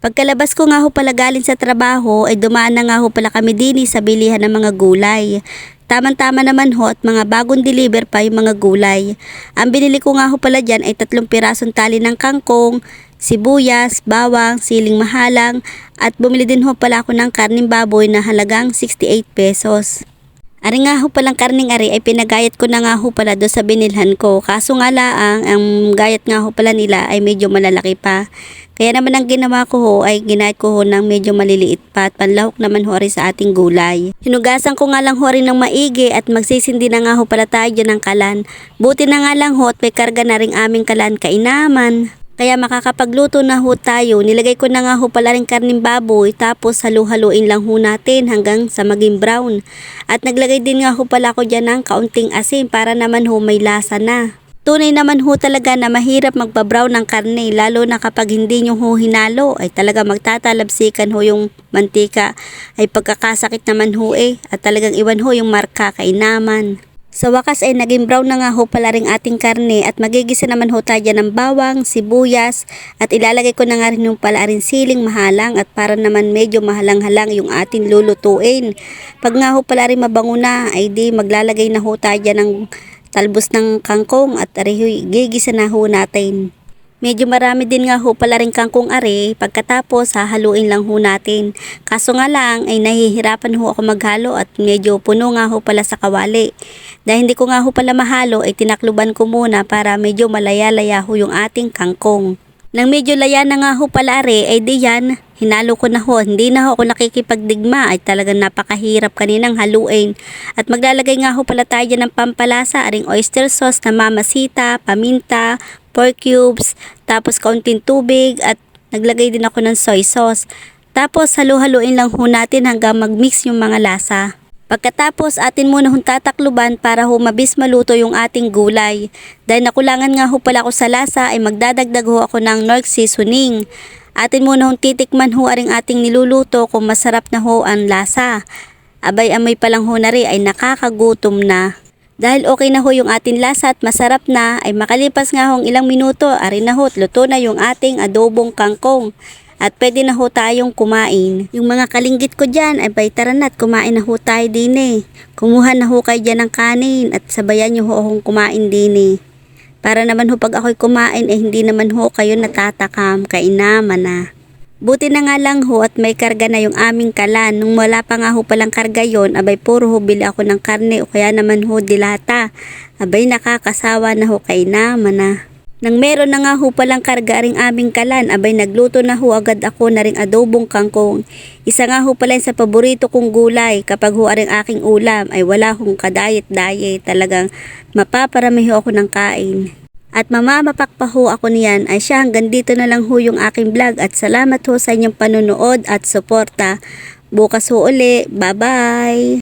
Pagkalabas ko nga ho pala galing sa trabaho ay dumaan na nga ho pala kami dini sa bilihan ng mga gulay. Tama-tama naman ho at mga bagong deliver pa yung mga gulay. Ang binili ko nga ho pala dyan ay tatlong pirasong tali ng kangkong, sibuyas, bawang, siling mahalang at bumili din ho pala ako ng karning baboy na halagang 68 pesos. Ari nga ho palang karning ari ay pinagayat ko na nga ho pala do sa binilhan ko. Kaso nga laang, ang gayat nga ho pala nila ay medyo malalaki pa. Kaya naman ang ginawa ko ho ay ginayat ko ho ng medyo maliliit pa at panlahok naman ho rin sa ating gulay. Hinugasan ko nga lang ho rin ng maigi at magsisindi na nga ho pala tayo ng kalan. Buti na nga lang ho at may karga na rin aming kalan kainaman. Kaya makakapagluto na ho tayo. Nilagay ko na nga ho pala rin karning baboy tapos halu-haluin lang ho natin hanggang sa maging brown. At naglagay din nga ho pala ko dyan ng kaunting asin para naman ho may lasa na. Tunay naman ho talaga na mahirap magpa-brown ng karne lalo na kapag hindi nyo ho hinalo ay talaga magtatalabsikan ho yung mantika ay pagkakasakit naman ho eh at talagang iwan ho yung marka kainaman. Sa wakas ay naging brown na nga ho pala rin ating karne at magigisa naman ho tayo ng bawang, sibuyas at ilalagay ko na nga rin yung pala rin siling mahalang at para naman medyo mahalang-halang yung ating lulutuin. Pag nga ho pala rin mabango na ay di maglalagay na ho tayo ng talbos ng kangkong at arihoy gigisa na ho natin. Medyo marami din nga ho pala rin kangkong are, pagkatapos hahaluin lang ho natin. Kaso nga lang ay nahihirapan ho ako maghalo at medyo puno nga ho pala sa kawali. Dahil hindi ko nga ho pala mahalo ay tinakluban ko muna para medyo malaya-laya ho yung ating kangkong. Nang medyo laya na nga ho pala are, ay di yan, hinalo ko na ho. Hindi na ho ako nakikipagdigma ay talagang napakahirap kaninang haluin. At maglalagay nga ho pala tayo ng pampalasa, aring oyster sauce na mamasita, paminta, pork cubes, tapos kaunting tubig at naglagay din ako ng soy sauce. Tapos halu-haluin lang ho natin hanggang mag-mix yung mga lasa. Pagkatapos atin muna hong tatakluban para ho mabis maluto yung ating gulay. Dahil nakulangan nga ho pala ako sa lasa ay magdadagdag ho ako ng Nork seasoning. Atin muna hong titikman ho aring ating niluluto kung masarap na ho ang lasa. Abay amoy pa lang ho na rin ay nakakagutom na. Dahil okay na ho yung ating lasa at masarap na, ay makalipas nga hong ilang minuto, ari na ho, at luto na yung ating adobong kangkong. At pwede na ho tayong kumain. Yung mga kalinggit ko dyan, ay bay tara na at kumain na ho tayo din eh. Kumuha na ho kayo dyan ng kanin at sabayan nyo ho akong kumain din eh. Para naman ho pag ako'y kumain, eh hindi naman ho kayo natatakam, kainaman na. Buti na nga lang ho at may karga na yung aming kalan. Nung wala pa nga ho palang karga yon, abay puro ho bili ako ng karne o kaya naman ho dilata. Abay nakakasawa na ho kay naman na. Nang meron na nga ho palang karga ring aming kalan, abay nagluto na ho agad ako na ring adobong kangkong. Isa nga ho pala sa paborito kong gulay kapag ho aring aking ulam ay wala hong kadayet-dayet. Talagang mapaparami ho ako ng kain. At mamamapak pa ho ako niyan ay siya hanggang dito na lang ho yung aking vlog at salamat ho sa inyong panonood at suporta. Bukas ho uli. Bye-bye!